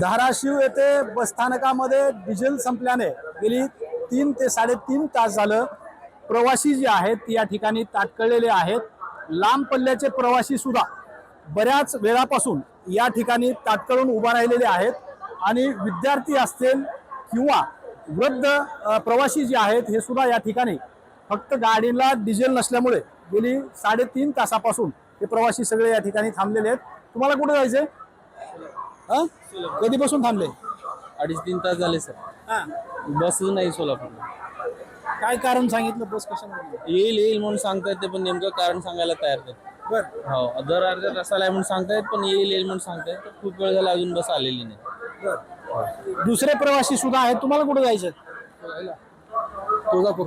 धाराशिव येथे बसस्थानकामध्ये डिझेल संपल्याने गेली तीन ते साडेतीन तास झालं. प्रवासी जे आहेत या ठिकाणी ताटकळलेले आहेत. लांब पल्ल्याचे प्रवासी सुद्धा बऱ्याच वेळापासून या ठिकाणी ताटकळून उभा राहिलेले आहेत. आणि विद्यार्थी असतील किंवा वृद्ध प्रवासी जे आहेत हे सुद्धा या ठिकाणी फक्त गाडीला डिझेल नसल्यामुळे गेली साडेतीन तासापासून हे प्रवासी सगळे या ठिकाणी थांबलेले आहेत. तुम्हाला कुठे जायचंय? हा? कधीपासून थांबले? अडीच तीन तास झाले सर. हा. बस नाही सोलापूरला. काय कारण सांगितलं बस कशामध्ये येईल येईल म्हणून सांगता येते पण नेमकं कारण सांगायला तयार नाही. बर. हो दर अर्ध्या तासाला आहे म्हणून सांगतायत पण येईल येईल म्हणून सांगतायत खूप वेळ झाला अजून बस आलेली नाही. बर. दुसरे प्रवासी सुद्धा आहेत तुम्हाला कुठे जायचं तुळजापूर.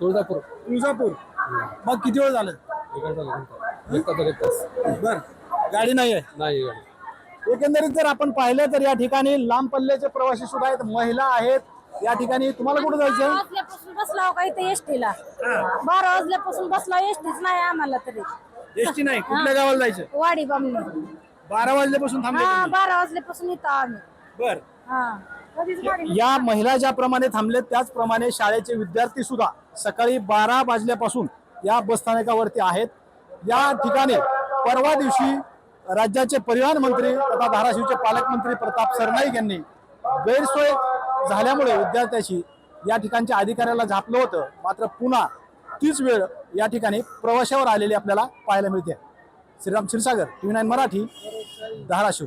तुळजापूर. तुळजापूर. मग किती वेळ झालं? एक तास बर. गाडी नाही आहे नाही एकंदरीत जर आपण पाहिलं तर या ठिकाणी लांब पल्ल्याचे प्रवासी सुद्धा आहेत महिला आहेत. या ठिकाणी तुम्हाला कुठे जायचं वाजल्यापासून बसला हो का इथे एसटीला? बारा वाजल्यापासून बसला एसटीच नाही आम्हाला तरी. एसटी नाही कुठल्या गावाला जायचं? वाडी बामणी. बारा वाजल्यापासून थांबले हा. बारा वाजल्यापासून इथं आम्ही. बर. हा. कधीच गाडी या महिला ज्याप्रमाणे थांबलेत त्याचप्रमाणे शाळेचे विद्यार्थी सुद्धा सकाळी बारा वाजल्यापासून या बसस्थानकावरती आहेत. या ठिकाणी परवा दिवशी राज्याचे परिवहन मंत्री तथा धाराशिवचे पालकमंत्री प्रताप सरनाईक यांनी गैरसोय झाल्यामुळे विद्यार्थ्याशी या ठिकाणच्या अधिकाऱ्याला झापलं होतं. मात्र पुन्हा तीच वेळ या ठिकाणी प्रवाशावर आलेली आपल्याला पाहायला मिळते. Shriram Kshirsagar T nine Marathi Dharashiv.